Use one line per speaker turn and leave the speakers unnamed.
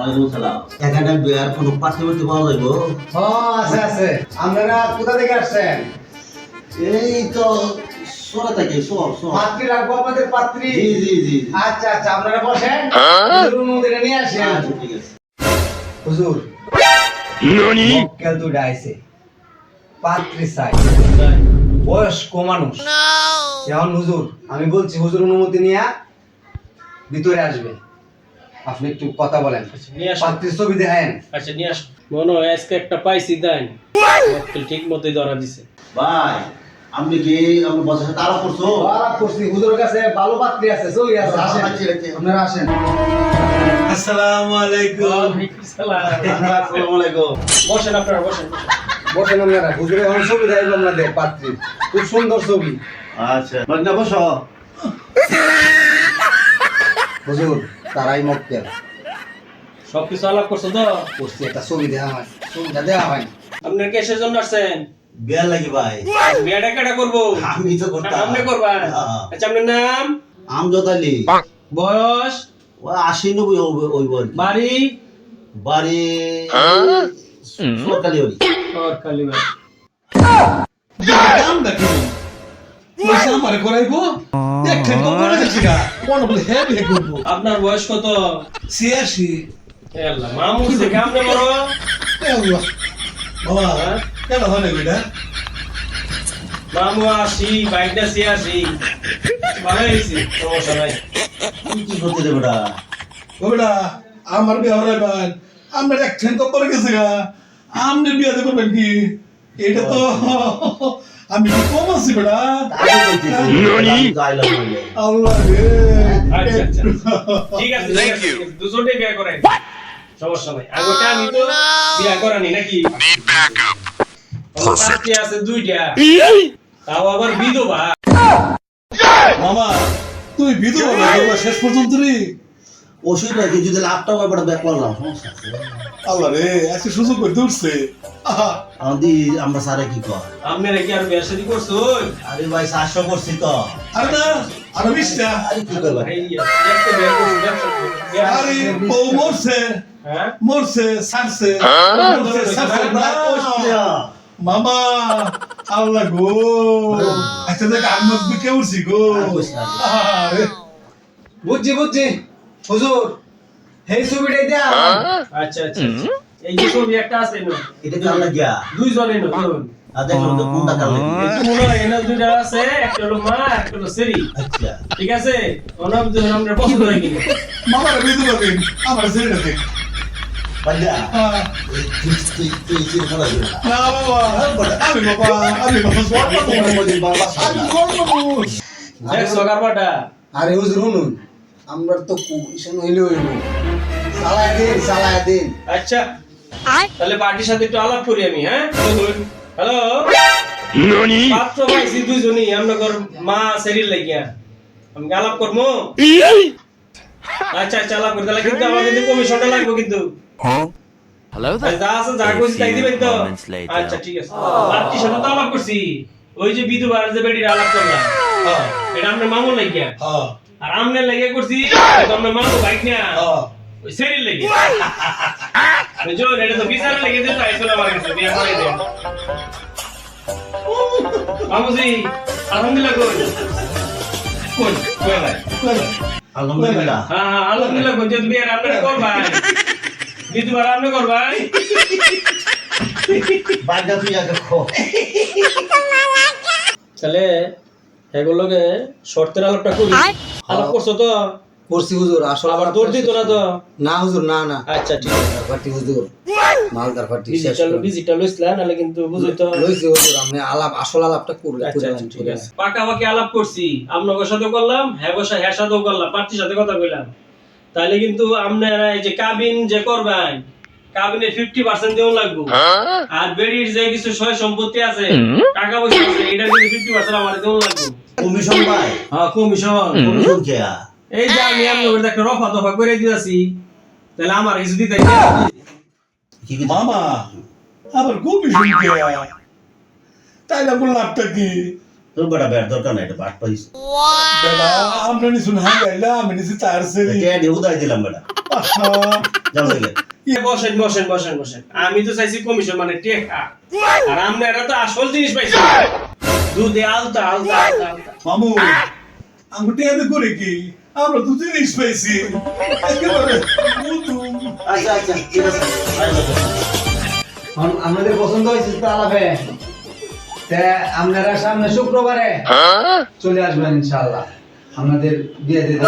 ওয়ালাইকুম সালাম এখানে বিয়ার কোনো পার্শ্ববর্তী পাওয়া যাইব?
ও আছে আছে। আপনারা কোথা থেকে আসছেন?
এই তো সরে থাকে সর সর
পাত্রী রাখব আপনাদের পাত্রী।
জি জি জি জি।
আচ্ছা আচ্ছা আপনারা বসেন। হুজুর নিয়ে আসেন।
আচ্ছা ঠিক আছে।
হুজুর মক্কেল দুইটা আইছে। পাত্রী চাই। বয়স্ক মানুষ। এখন হুজুর আমি বলছি হুজুর অনুমতি নিয়ে ভিতরে আসবে। আপনি একটু কথা বলেন। পাত্রীর ছবি দেখায়েন।
আচ্ছা নিয়ে আসো মনে হয় আজকে একটা পাইছি দেন। ঠিক মতোই ধরা দিছে।
ভাই আপনি কি আপনি বসার সাথে আলাপ করছ?
আলাপ করছি। হুজুরের কাছে ভালো পাত্রী আছে চলে আসেন আসেন।
আচ্ছা, আচ্ছা।
আপনারা আসেন।
আসসালামু আলাইকুম।
আসসালামু আলাইকুম।
বসেন আপনারা বসেন।
বসেন আপনারা। হুজুরের এখন ছবি দেখাইবো আপনাদের পাত্রী। খুব সুন্দর ছবি।
আচ্ছা বসো।
হুজুর তারাই মক্কেল
সবকিছু আলাপ করছ তো?
করছি একটা ছবি দেওয়া হয় ছবিটা দেওয়া হয়।
আপনার কিসের জন্য আসছেন?
বিয়ার লাগি ভাই।
বিয়াটা কাটা করব?
আমি তো করতাম।
আপনি করবেন
হ্যাঁ।
আচ্ছা আপনার নাম?
আমজদ আলী
বয়স?
ও আশি নব্বই হবে ওই
বাড়ি?
বাড়ি সরকারি বাড়ি।
বাড়ি।
পয়সা আমারে করাইবো দেখেন তো যাচ্ছে গা। কোন বলে হে হে করব
আপনার বয়স কত?
ছিয়াশি।
এল্লা, মামু থেকে আপনি বড়?
আল্লাহ বাবা
হ্যাঁ?
কেন হয় না বেটা?
মামু আসি বাইকটা সে আসি ভালো হয়েছি সমস্যা নাই।
কি করতে দেবে বেটা?
ও বেটা আমার বিয়ে আপনার একখান তো পরে গেছে গা। বিয়ে দেবেন কি? এটা তো আমি কি কম আছি বেটা আল্লাহ রে।
আচ্ছা আচ্ছা ঠিক আছে দুজনেই বিয়ে করেন সমস্যা নাই। আগোটা আমি তো বিয়ে করানি নাকি? আছে দুইটা। তাও আবার বিধবা।
মামা তুই বিধবা শেষ পর্যন্ত রে।
ওষুধ নাকি? যদি লাভটা হয় করলাম
আল্লাহ রে আজকে সুযোগ করে
আমাদের আমরা স্যারে কি কর?
আপনারা কি আর শাদী করছ?
আরে ভাই সাতশো করছি তো।
আরে না আরে বিশটা
আরে কি করবে?
আরে বউ মরছে।
হ্যাঁ?
মরছে সারছে মরছে সারছে না। মামা আল্লাহ গো। আচ্ছা দেখ আমি উঠছি গো?
বুঝছি বুঝছি। হুজুর এই ছবিটাই হয়।
আচ্ছা আচ্ছা আচ্ছা। এই যে ছবি একটা আছে না
এটা কার লাগিয়া
দুইজনে না
কোনটা কার লাগিয়া
মনে হয় দুইটা আছে একটা হলো মা একটা হলো সেরি
আচ্ছা
ঠিক আছে ওনার দুজন আমরা পছন্দ হয় কিনা
মামার বিধবা দিন আমার ছেড়ে দিন
পাল্লা তুই তুই তুই তুই খেলা না
না বাবা আমি বাবা আমি বাবা সর্বনাশ। আমি সর্বনাশ।
দেখছ কারবাটা
আরে হুজুর শুনুন আমরা তো কমিশন হইলে হইব। চালায় দিন চালায় দিন।
আচ্ছা তাহলে পার্টির সাথে একটু আলাপ করি আমি হ্যাঁ? হ্যালো পাত্র পাইছি দুইজনই আপনার মা সেরির লাগিয়া। আমি আলাপ করব? আচ্ছা আচ্ছা আলাপ করি। তাহলে কিন্তু আমার কিন্তু কমিশনটা লাগবে কিন্তু। আর যা আছে যা কইছি তাই দিবেন তো। আচ্ছা ঠিক আছে। পার্টির সাথে তো আলাপ করছি। ওই যে বিধবার যে বেডির আলাপ করলাম।
হ্যাঁ,
এটা আপনার মামুর লাগিয়া।
হ্যাঁ,
আর আমনে লাগে করছি তো আপনার মামু বাইক না
হ্যাঁ।
ওই সেরির লাগে বুঝছ এটা তো বিচারে লেগে দিতে আইসো না আমার কাছে বিয়া করে দেন মামুজি আলহামদুলিল্লাহ কই কই কই ভাই
আলহামদুলিল্লাহ
হ্যাঁ হ্যাঁ, আলহামদুলিল্লাহ কই যদি বিয়া আপনি করবাই বিধবার আপনি করবাই
বাগদা তুই আগে খো
তাহলে এগুলোকে শর্তের আলাপটা করি। আলাপ করছ তো?
করছি হুজুর আসলে
আবার দৌড় দিত না তো?
না হুজুর না না।
আচ্ছা ঠিক আছে।
পার্টি হুজুর। মালদার পার্টি
ডিজিটাল ডিজিটাল লইছিলা নাহলে কিন্তু বুঝই তো।
লইছি হুজুর আপনি আলাপ আসল আলাপটা করলে
আচ্ছা আচ্ছা ঠিক আছে। পাকাপাকি আলাপ করছি। আপনাদের সাথে করলাম হ্যাঁ বসা হ্যাঁ সাথেও করলাম পার্টির সাথে কথা কইলাম। তাহলে কিন্তু আপনারা এই যে কাবিন যে করবেন কাবিনের ফিফটি পার্সেন্ট দেওয়া লাগবে। আর বেড়ির যে কিছু সয় সম্পত্তি আছে টাকা পয়সা আছে এটা কিন্তু ফিফটি পার্সেন্ট আমার দেওয়া লাগবে।
কমিশন ভাই
হ্যাঁ কমিশন।
কমিশন
এই যে আমি আপনাদের একটা রফা দফা করে দিয়েছি তাহলে আমার কিছু দিতে
মামা আবার কমিশন কে? তাই না কি?
তোর ব্যাট দরকার নাই এটা বাট পাইস
বেটা আমরা নিছুন হাই গাইলা আমি নিছি
কে দিয়ে উদাই দিলাম বেটা। যাও
বসেন বসেন বসেন বসেন। আমি তো চাইছি কমিশন মানে টেকা। আর আপনারা তো আসল জিনিস পাইছি। দুধে আলতা আলতা আলতা
মামু আঙ্গুটি এনে করে কি? আমরা তো জিনিস পাইছি।
আচ্ছা আচ্ছা ঠিক আছে।
আমাদের পছন্দ হয়েছে তো আলাপে? আপনারা সামনে শুক্রবারে চলে আসবেন ইনশাআল্লাহ। আমাদের বিয়ে দিতে